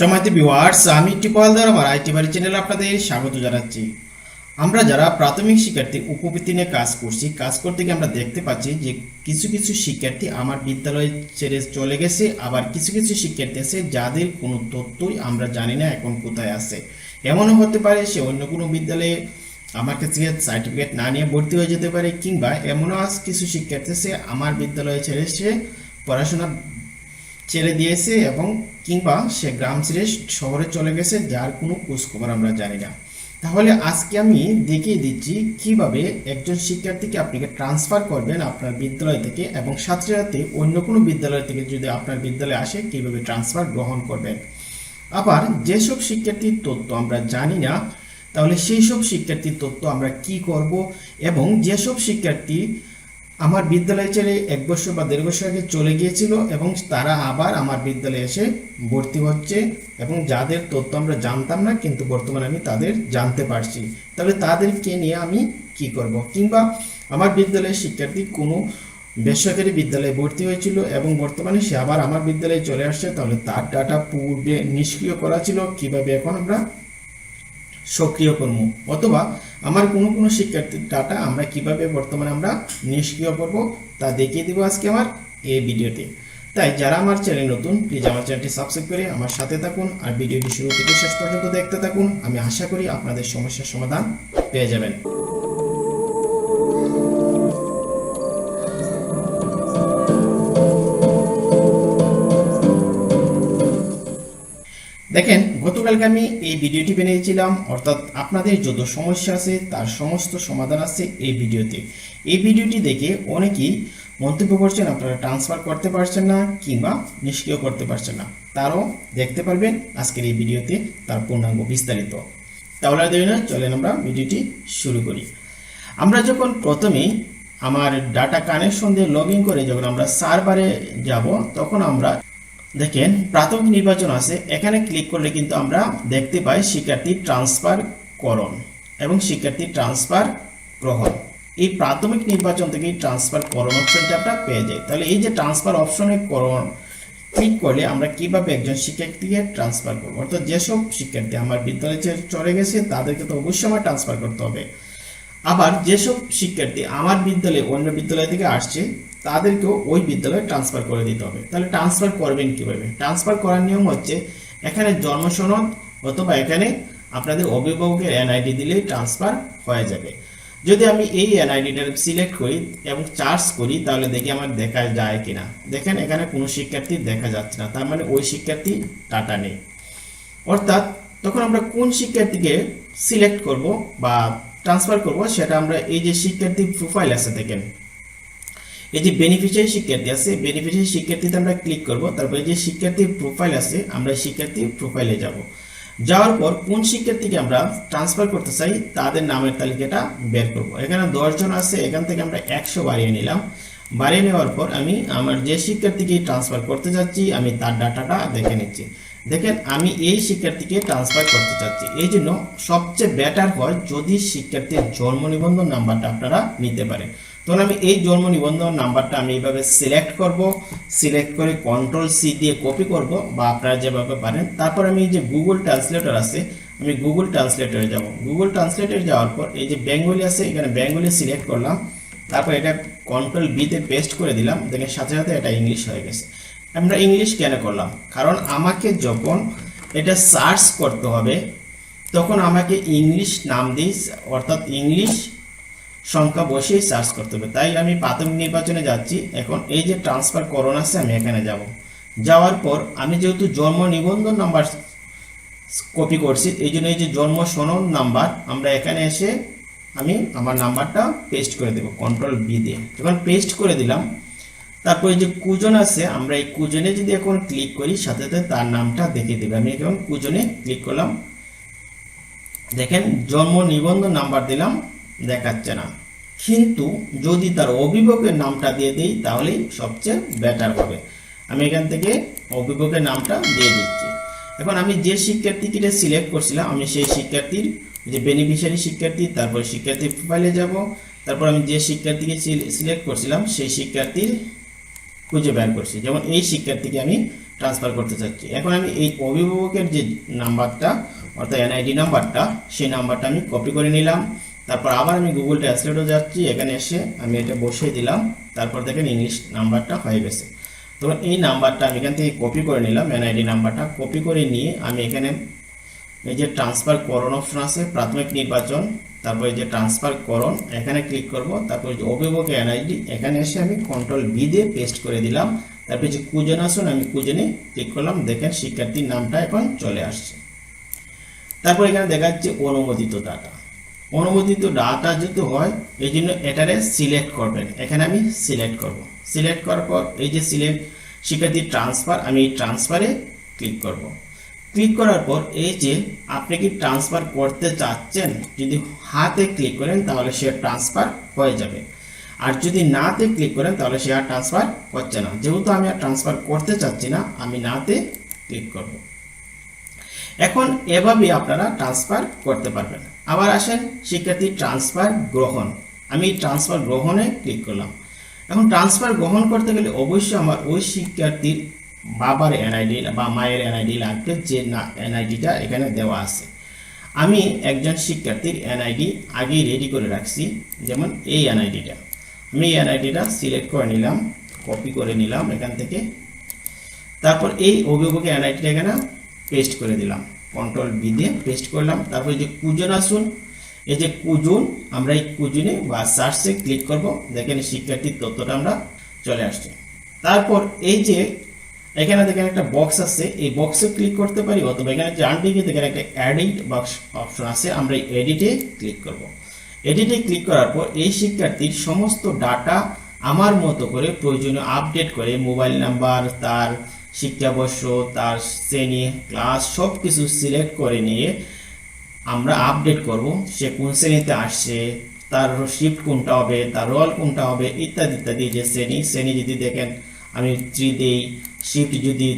সময়তে ভিউয়ার্স আমি টিপালদার আমার আইটি বাড়ি চ্যানেলে আপনাদের স্বাগত জানাচ্ছি। আমরা যারা প্রাথমিক শিক্ষার্থী, উপবৃত্তি নিয়ে কাজ করছি, কাজ করতে গিয়ে আমরা দেখতে পাচ্ছি যে কিছু কিছু শিক্ষার্থী আমার বিদ্যালয়ে ছেড়ে চলে গেছে, আবার কিছু কিছু শিক্ষার্থী আছে যাদের কোনো তথ্যই আমরা জানি না এখন কোথায় আছে। এমনও হতে পারে সে অন্য কোনো বিদ্যালয়ে আমার কাছে সার্টিফিকেট না নিয়ে ভর্তি হয়ে যেতে পারে, কিংবা এমনও আজ কিছু শিক্ষার্থী আছে আমার বিদ্যালয়ে ছেড়ে সে পড়াশোনা ছেড়ে দিয়েছে এবং কিংবা সে গ্রাম ছেড়ে শহরে চলে গেছে, যার কোনো খোঁজখবর আমরা জানি না। তাহলে আজকে আমি দেখিয়ে দিচ্ছি কীভাবে একজন শিক্ষার্থীকে আপনাকে ট্রান্সফার করবেন আপনার বিদ্যালয় থেকে এবং সাথে সাথে অন্য কোনো বিদ্যালয় থেকে যদি আপনার বিদ্যালয়ে আসে, কীভাবে ট্রান্সফার গ্রহণ করবেন। আবার যেসব শিক্ষার্থীর তথ্য আমরা জানি না, তাহলে সেই সব শিক্ষার্থীর তথ্য আমরা কি করব এবং যেসব শিক্ষার্থী আমার বিদ্যালয়ে ছেড়ে এক বছর বা দেড় বছর আগে চলে গিয়েছিল এবং তারা আবার আমার বিদ্যালয়ে এসে ভর্তি হচ্ছে এবং যাদের তথ্য আমরা জানতাম না, কিন্তু বর্তমানে আমি তাদের জানতে পারছি। তাহলে তাদেরকে নিয়ে আমি কি করব? কিংবা আমার বিদ্যালয়ের শিক্ষার্থী কোনো বেসরকারি বিদ্যালয়ে ভর্তি হয়েছিল এবং বর্তমানে সে আবার আমার বিদ্যালয়ে চলে আসছে, তাহলে তার ডাটা পূর্বে নিষ্ক্রিয় করা ছিল। কীভাবে এখন আমরা সক্রিয় করব অথবা আমার কোনো কোনো শিক্ষার্থীর ডাটা আমরা কীভাবে বর্তমানে আমরা নিষ্ক্রিয় করব তা দেখিয়ে দিব আজকে আমার এই ভিডিওতে। তাই যারা আমার চ্যানেল নতুন প্লিজ আমার চ্যানেলটি সাবস্ক্রাইব করে আমার সাথে থাকুন আর ভিডিওটি শুরু থেকে শেষ পর্যন্ত দেখতে থাকুন। আমি আশা করি আপনাদের সমস্যার সমাধান পেয়ে যাবেন। দেখেন গতকালকে আমি এই ভিডিওটি বানিয়েছিলাম, অর্থাৎ আপনাদের যত সমস্যা আছে, তার সমস্ত সমাধান আছে এই ভিডিওতে। এই ভিডিওটি দেখে অনেকেই মন্তব্য করছেন, আপনারা ট্রান্সফার করতে পারছেন না কিংবা নিষ্ক্রিয় করতে পারছেন না। তারও দেখতে পারবেন আজকের এই ভিডিওতে তার পূর্ণাঙ্গ বিস্তারিত। তাহলে দেরি না চলেন আমরা ভিডিওটি শুরু করি। আমরা যখন প্রথমেই আমার ডাটা কানেকশন দিয়ে লগ করে যখন আমরা সার্ভারে যাব, তখন আমরা দেখেন, প্রাথমিক নির্বাচন আছে। এখানে ক্লিক করলে কিন্তু আমরা দেখতে পাই শিক্ষার্থী ট্রান্সফার করণ এবং শিক্ষার্থী ট্রান্সফার গ্রহণ। এই প্রাথমিক নির্বাচন থেকে ট্রান্সফার করণ অপশনটা আমরা পেয়ে যাই। তাহলে এই যে ট্রান্সফার অপশনে করণ ক্লিক করলে আমরা কীভাবে একজন শিক্ষার্থীকে ট্রান্সফার করব? অর্থাৎ যেসব শিক্ষার্থী আমার বিদ্যালয়ে চলে গেছে, তাদেরকে তো অবশ্যই আমার ট্রান্সফার করতে হবে। আবার যেসব শিক্ষার্থী আমার বিদ্যালয়ে, অন্য বিদ্যালয় থেকে আসছে তাদেরকেও ওই বিদ্যালয়ে ট্রান্সফার করে দিতে হবে। তাহলে ট্রান্সফার করবেন কীভাবে? ট্রান্সফার করার নিয়ম হচ্ছে, এখানে জন্ম সনদ অথবা এখানে আপনাদের অভিভাবকের এনআইডি দিলেই ট্রান্সফার হয়ে যাবে। যদি আমি এই এনআইডিটা সিলেক্ট করি এবং চার্জ করি, তাহলে দেখি আমার দেখা যায় কিনা। দেখেন এখানে কোনো শিক্ষার্থী দেখা যাচ্ছে না, তার মানে ওই শিক্ষার্থী টাটা নেই। অর্থাৎ তখন আমরা কোন শিক্ষার্থীকে সিলেক্ট করব বা ট্রান্সফার করব, সেটা আমরা এই যে শিক্ষার্থী প্রোফাইল আছে দেখেন। এই যে বেনিফিশিয়ারি শিক্ষার্থী আছে বেনিফিশিয়ারি শিক্ষার্থীতে আমরা ক্লিক করব, তারপরে যে শিক্ষার্থীর প্রোফাইল আছে, আমরা শিক্ষার্থী প্রোফাইলে যাব। যাওয়ার পর কোন শিক্ষার্থীকে আমরা ট্রান্সফার করতে চাই, তাদের নামের তালিকাটা বের করব। এখানে দশজন আছে, এখান থেকে আমরা একশো বাড়িয়ে নিলাম। বাড়িয়ে নেওয়ার পর আমি আমার যে শিক্ষার্থীকে ট্রান্সফার করতে যাচ্ছি, আমি তার ডাটাটা দেখে নিচ্ছি। দেখেন, আমি এই শিক্ষার্থীকে ট্রান্সফার করতে চাচ্ছি। এই জন্য সবচেয়ে বেটার হয় যদি শিক্ষার্থীর জন্ম নিবন্ধন নাম্বারটা আপনারা নিতে পারেন। তখন আমি এই জন্ম নিবন্ধন নাম্বারটা আমি এইভাবে সিলেক্ট করব সিলেক্ট করে কন্ট্রোল সি দিয়ে কপি করব, বা আপনারা যেভাবে পারেন। তারপর আমি এই যে গুগল ট্রান্সলেটর আছে, আমি গুগল ট্রান্সলেটরে যাব। গুগল ট্রান্সলেটরে যাওয়ার পর এই যে বেঙ্গলি আছে, এখানে বেঙ্গলি সিলেক্ট করলাম। তারপর এটা কন্ট্রোল বিতে পেস্ট করে দিলাম। দেখেন সাথে সাথে এটা ইংলিশ হয়ে গেছে। আমরা ইংলিশ কেন করলাম? কারণ আমাকে যখন এটা সার্চ করতে হবে, তখন আমাকে ইংলিশ নাম দিই অর্থাৎ ইংলিশ সংখ্যা বসেই সার্চ করতে হবে। তাই আমি প্রাথমিক নির্বাচনে যাচ্ছি। এখন এই যে ট্রান্সফার করণ আছে, আমি এখানে যাব। যাওয়ার পর আমি যেহেতু জন্ম নিবন্ধন নাম্বার কপি করছি, এই জন্য এই যে জন্ম সনদ নাম্বার আমরা এখানে এসে আমি আমার নাম্বারটা পেস্ট করে দেব কন্ট্রোল বি দিয়ে। যখন পেস্ট করে দিলাম, তারপরে যে কুজন আছে, আমরা এই কুজনে যদি এখন ক্লিক করি, সাথে সাথে তার নামটা দেখিয়ে দেবে। আমি এখন কুজনে ক্লিক করলাম। দেখেন, জন্ম নিবন্ধন নাম্বার দিলাম। দেখাচ্ছে না। কিন্তু যদি তার অভিভাবকের নামটা দিয়ে দিই, তাহলেই সবচেয়ে বেটার হবে। আমি এখান থেকে অভিভাবকের নামটা দিয়ে দিচ্ছি। এখন আমি যে শিক্ষার্থীকে সিলেক্ট করছিলাম, আমি সেই শিক্ষার্থীর যে বেনিফিশিয়ারি শিক্ষার্থী, তারপর শিক্ষার্থী প্রোফাইলে যাব, তারপর আমি যে শিক্ষার্থীকে সিলেক্ট করছিলাম, সেই শিক্ষার্থীর খুঁজে বের করছি। যেমন এই শিক্ষার্থীকে আমি ট্রান্সফার করতে চাচ্ছি। এখন আমি এই অভিভাবকের যে নাম্বারটা, অর্থাৎ এনআইডি নাম্বারটা, সেই নাম্বারটা আমি কপি করে নিলাম। তারপর আবার আমি গুগল ট্রান্সলেটও যাচ্ছি, এখানে এসে আমি এটা বসিয়ে দিলাম, তারপর দেখেন ইংলিশ নাম্বারটা হয়ে গেছে। তো এই নাম্বারটা আমি এখান থেকে কপি করে নিলাম এনআইডি নাম্বারটা কপি করে নিয়ে আমি এখানে এই যে ট্রান্সফার করণ অপশন আছে, প্রাথমিক নির্বাচন, তারপর এই যে ট্রান্সফার করণ, এখানে ক্লিক করব, তারপর যে অভিভাবক এনআইডি এখানে এসে আমি কন্ট্রোল বি দিয়ে পেস্ট করে দিলাম। তারপর যে কুজন আসুন আমি কুজনে ক্লিক করলাম, দেখেন শিক্ষার্থীর নামটা এখন চলে আসছে। তারপর এখানে দেখা যাচ্ছে অনুমোদিত ডাটা অনুমোদিত ডাটা যদি হয় এই জন্য এটারে সিলেক্ট করবেন। এখানে আমি সিলেক্ট করব। সিলেক্ট করার পর এই যে সিলেক্ট শিক্ষার্থী ট্রান্সফার আমি এই ট্রান্সফারে ক্লিক করব। ক্লিক করার পর এই যে আপনি কি ট্রান্সফার করতে চাচ্ছেন, যদি হাতে ক্লিক করেন তাহলে সে ট্রান্সফার হয়ে যাবে। আর যদি নাতে ক্লিক করেন তাহলে সে আর ট্রান্সফার হচ্ছে না। যেহেতু আমি আর ট্রান্সফার করতে চাচ্ছি না, আমি নাতে ক্লিক করব। এখন এভাবে আপনারা ট্রান্সফার করতে পারবেন। আবার আসেন শিক্ষার্থী ট্রান্সফার গ্রহণ। আমি ট্রান্সফার গ্রহণে ক্লিক করলাম। এখন ট্রান্সফার গ্রহণ করতে গেলে অবশ্যই আমার ওই শিক্ষার্থীর বাবার এনআইডি বা মায়ের এনআইডি লাগবে, যে না এনআইডিটা এখানে দেওয়া আছে। আমি একজন শিক্ষার্থীর এনআইডি আগেই রেডি করে রাখছি, যেমন এই এনআইডিটা আমি এই এনআইডিটা সিলেক্ট করে নিলাম কপি করে নিলাম এখান থেকে। তারপর এই অভিভাবকের এনআইডিটা এখানে পেস্ট করে দিলাম। কন্ট্রোল বি দিয়ে পেস্ট করলাম। তারপর যে কুজন আসুন, এই যে কুজন, আমরা এই কুজনে বা সার্চে ক্লিক করব। দেখেন শিক্ষার্থীর তথ্যটা আমরা চলে আসছে। তারপর এই যে এখানে দেখেন একটা বক্স আছে, এই বক্সে ক্লিক করতে পারি, অথবা এখানে দিকে দেখেন একটা এডিট বক্স অপশন আছে, আমরা এই এডিটে ক্লিক করব। এডিটে ক্লিক করার পর এই শিক্ষার্থীর সমস্ত ডাটা আমার মতো করে প্রয়োজনীয় আপডেট করে মোবাইল নাম্বার তার শিক্ষাবর্ষ, তার শ্রেণি, ক্লাস সব কিছু সিলেক্ট করে নিয়ে আমরা আপডেট করব সে কোন শ্রেণীতে আসছে, তার শিফট কোনটা হবে, তার রোল কোনটা হবে, ইত্যাদি ইত্যাদি। যে শ্রেণি শ্রেণি যদি দেখেন, আমি থ্রি দেই শিফট যদি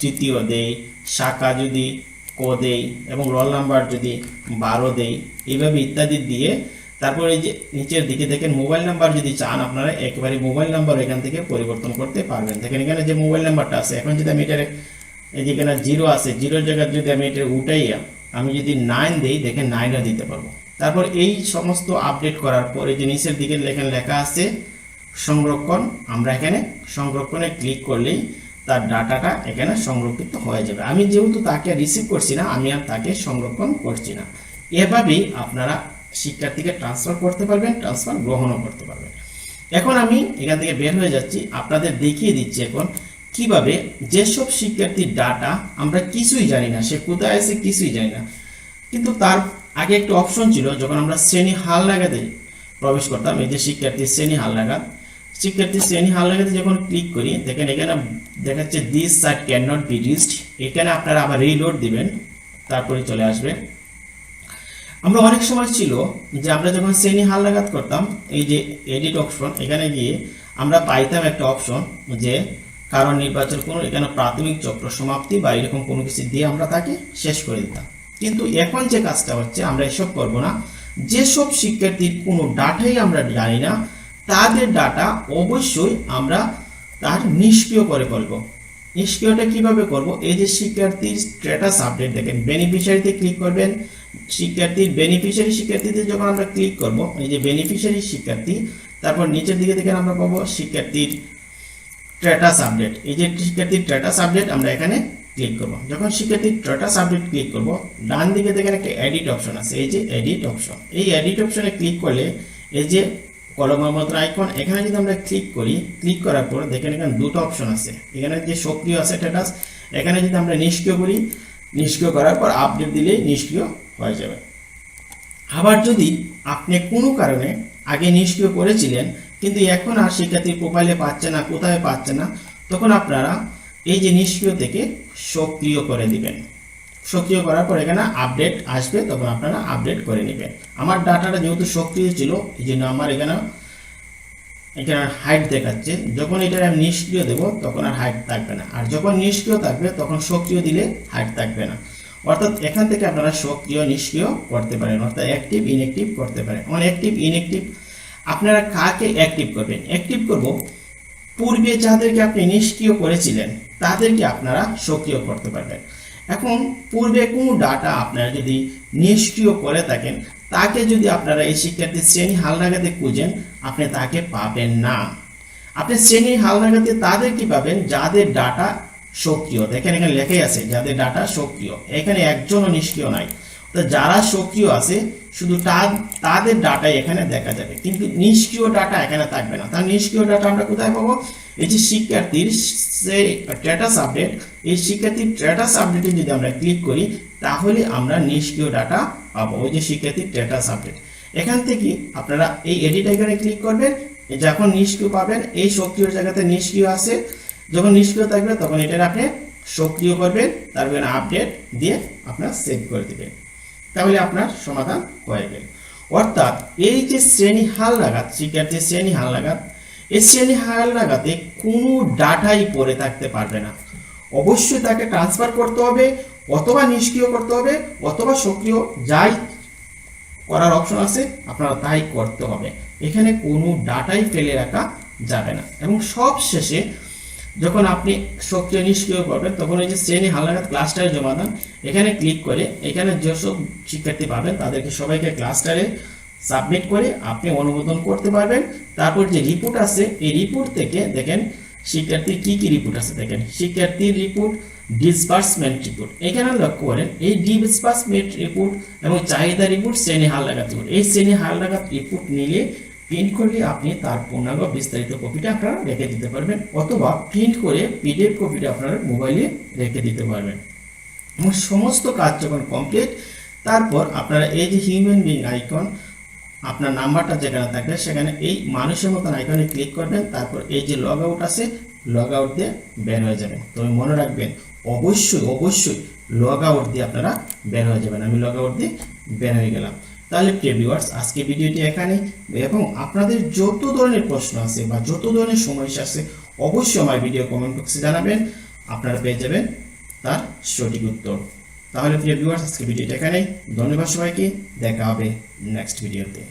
তৃতীয় দেই, শাখা যদি ক দেই এবং রোল নাম্বার যদি বারো দেই এইভাবে ইত্যাদি দিয়ে তারপরে এই যে নিচের দিকে দেখেন মোবাইল নাম্বার যদি চান আপনারা একেবারে মোবাইল নাম্বার এখান থেকে পরিবর্তন করতে পারবেন। দেখেন এখানে যে মোবাইল নাম্বারটা আছে, এখন যদি আমি এটার এই যে এখানে জিরো আছে, জিরোর জায়গায় যদি আমি এটা উঠাইয়া আমি যদি নাইন দিই, দেখেন নাইনও দিতে পারব। তারপর এই সমস্ত আপডেট করার পর যে নিচের দিকে লেখেন লেখা আছে, সংরক্ষণ, আমরা এখানে সংরক্ষণে ক্লিক করলেই তার ডাটাটা এখানে সংরক্ষিত হয়ে যাবে। আমি যেহেতু তাকে রিসিভ করছি না, আমি আর তাকে সংরক্ষণ করছি না। এভাবেই আপনারা শিক্ষার্থীকে ট্রান্সফার করতে পারবেন ট্রান্সফার গ্রহণও করতে পারবেন। এখন আমি এখান থেকে বের হয়ে যাচ্ছি, আপনাদের দেখিয়ে দিচ্ছি এখন কীভাবে যেসব শিক্ষার্থীর ডাটা আমরা কিছুই জানি না, সে কোথায় আছে কিছুই জানি না। কিন্তু তার আগে একটা অপশন ছিল, যখন আমরা শ্রেণি হাল লাগাতে প্রবেশ করতাম, এই যে শিক্ষার্থী শ্রেণি হাল লাগাত শিক্ষার্থী শ্রেণি হাল লাগাতে যখন ক্লিক করি, দেখেন এখানে দেখাচ্ছে this site can not be reached এখানে আপনারা আবার রিলোড দিবেন, তারপরে চলে আসবে। আমরা অনেক সময় ছিল যে আমরা যখন শ্রেণি হাল লাগাত করতাম, এই যে এডিট অপশন এখানে গিয়ে আমরা পাইতাম একটা অপশন যে কারণ নির্বাচন কোনো এখানে প্রাথমিক চক্র সমাপ্তি বা এরকম কোনো কিছু দিয়ে আমরা তাকে শেষ করে দিতাম। কিন্তু এখন যে কাজটা হচ্ছে, আমরা এসব করব না। যেসব শিক্ষার্থীর কোনো ডাটাই আমরা জানি না, তাদের ডাটা অবশ্যই আমরা তার নিষ্ক্রিয় করে ফেলব। নিষ্ক্রিয়টা কীভাবে করব? এই যে শিক্ষার্থীর স্ট্যাটাস আপডেট দেখেন বেনিফিশিয়ারিতে ক্লিক করবেন শিক্ষার্থীর বেনিফিশিয়ারি শিক্ষার্থীতে যখন আমরা ক্লিক করব, এই যে বেনিফিশিয়ারি শিক্ষার্থী, তারপর নিচের দিকে দেখেন আমরা পাবো শিক্ষার্থীর স্ট্যাটাস আপডেট এই যে শিক্ষার্থীর স্ট্যাটাস আপডেট আমরা এখানে ক্লিক করব। যখন শিক্ষার্থীর স্ট্যাটাস আপডেট ক্লিক করব, ডান দিকে দেখেন একটা এডিট অপশন আছে, এই যে এডিট অপশন এই এডিট অপশনে ক্লিক করলে এই যে কলমের মতো আইকন এখানে যদি আমরা ক্লিক করি ক্লিক করার পর দেখেন এখানে দুটো অপশন আছে। এখানে যে সক্রিয় আছে স্ট্যাটাস এখানে যদি আমরা নিষ্ক্রিয় করি নিষ্ক্রিয় করার পর আপডেট দিলেই নিষ্ক্রিয় হয়ে যাবে। আবার যদি আপনি কোনো কারণে আগে নিষ্ক্রিয় করেছিলেন, কিন্তু এখন আর শিক্ষার্থীর প্রোফাইলে পাচ্ছে না, কোথায় পাচ্ছে না, তখন আপনারা এই যে নিষ্ক্রিয় থেকে সক্রিয় করে দিবেন। সক্রিয় করার পর এখানে আপডেট আসবে, তখন আপনারা আপডেট করে নেবেন। আমার ডাটাটা যেহেতু সক্রিয় ছিল, এই জন্য আমার এখানে এখানে হাইট দেখাচ্ছে। যখন এটা আমি নিষ্ক্রিয় দেবো, তখন আর হাইট থাকবে না। আর যখন নিষ্ক্রিয় থাকবে, তখন সক্রিয় দিলে হাইট থাকবে না। অর্থাৎ এখান থেকে আপনারা সক্রিয়, নিষ্ক্রিয় করতে পারেন, অর্থাৎ অ্যাক্টিভ ইনঅ্যাক্টিভ করতে পারেন। অন অ্যাক্টিভ ইনঅ্যাক্টিভ আপনারা কাকে অ্যাক্টিভ করবেন? অ্যাক্টিভ করব পূর্বে যাদেরকে আপনি নিষ্ক্রিয় করেছিলেন, তাদেরকে আপনারা সক্রিয় করতে পারবেন। এখন পূর্বে কোনো ডাটা আপনারা যদি নিষ্ক্রিয় করে থাকেন, তাকে যদি আপনারা এই শিক্ষার্থীর শ্রেণি হালনাগাতে খুঁজেন, আপনি তাকে পাবেন না। আপনি শ্রেণি হালনাগাতে তাদের কি পাবেন? যাদের ডাটা সক্রিয়। দেখেন এখানে লেখাই আছে, যাদের ডাটা সক্রিয়। এখানে একজনও নিষ্ক্রিয় নাই। তো যারা সক্রিয় আছে শুধু তাদের ডাটাই এখানে দেখা যাবে। কিন্তু নিষ্ক্রিয় ডাটা এখানে থাকবে না। তার নিষ্ক্রিয় ডাটা আমরা কোথায় পাবো? এই যে শিক্ষার্থীর যে স্ট্যাটাস আপডেট এই শিক্ষার্থীর স্ট্যাটাস আপডেটে যদি আমরা ক্লিক করি, তাহলে আমরা নিষ্ক্রিয় ডাটা পাবো। ওই যে শিক্ষার্থীর স্ট্যাটাস আপডেট এখান থেকে আপনারা এই এডিট আইকনে ক্লিক করবেন। যখন নিষ্ক্রিয় পাবেন, এই সক্রিয় জায়গাতে নিষ্ক্রিয় আছে। যখন নিষ্ক্রিয় থাকবে, তখন এটার আপনি সক্রিয় করবেন। তারপরে আপডেট দিয়ে আপনার সেভ করে দিবেন। তাহলে আপনার সমাধান হয়ে গেল। অর্থাৎ এই যে শ্রেণি হাল লাগাত শিক্ষার্থীর শ্রেণি হাল লাগাত, এই শ্রেণি হাল লাগাতে কোনো ডাটাই পড়ে থাকতে পারবে না। অবশ্যই তাকে ট্রান্সফার করতে হবে, অথবা নিষ্ক্রিয় করতে হবে, অথবা সক্রিয়, যাই করার অপশন আছে, আপনারা তাই করতে হবে। এখানে কোনো ডাটাই ফেলে রাখা যাবে না। এবং সব শেষে যখন আপনি সক্রিয় নিষ্ক্রিয় করবেন, তখন ওই যে শ্রেণি হালনাগাদ ক্লাস্টারে জমা দেন, এখানে ক্লিক করে, এখানে যেসব শিক্ষার্থী পাবেন, তাদেরকে সবাইকে ক্লাস্টারে সাবমিট করে আপনি অনুমোদন করতে পারবেন। তারপর যে রিপোর্ট আছে, এই রিপোর্ট থেকে দেখেন শিক্ষার্থীর কি কি রিপোর্ট আছে। দেখেন, শিক্ষার্থীর রিপোর্ট ডিসবার্সমেন্ট রিপোর্ট এখানে লক্ষ্য করেন, এই ডিসবার্সমেন্ট রিপোর্ট এবং চাহিদা রিপোর্ট শ্রেণি হাল লাগাত রিপোর্ট এই শ্রেণি হাল লাগাত রিপোর্ট নিলে প্রিন্ট করলে আপনি তার পূর্ণাঙ্গ বিস্তারিত কপিটা আপনারা রেখে দিতে পারবেন, অথবা প্রিন্ট করে পিডিএফ কপিটা আপনারা মোবাইলে রেখে দিতে পারবেন। এবং সমস্ত কাজ যখন কমপ্লিট তারপর আপনারা এই যে হিউম্যান বিং আইকন আপনার নাম্বারটা যেখানে থাকবে, সেখানে এই মানুষের মতন আইকনে ক্লিক করবেন, তারপর এই যে লগ আউট আছে লগ আউট দিয়ে বের হয়ে যাবেন। তবে মনে রাখবেন, অবশ্যই অবশ্যই লগ আউট দিয়ে আপনারা বের হয়ে যাবেন। আমি লগ আউট দিয়ে বের হয়ে গেলাম। তাহলে প্রিয় ভিউয়ার্স আজকে ভিডিওটি এখানে। এবং আপনাদের যত ধরনের প্রশ্ন আছে বা যত ধরনের সমস্যা আছে, অবশ্যই আমার ভিডিও কমেন্ট বক্সে জানাবেন। আপনারা পেয়ে যাবেন তার সঠিক উত্তর। তাহলে প্রিয় ভিউয়ার্স আজকে ভিডিওটি এখানেই। ধন্যবাদ সবাইকে। দেখা হবে নেক্সট ভিডিওতে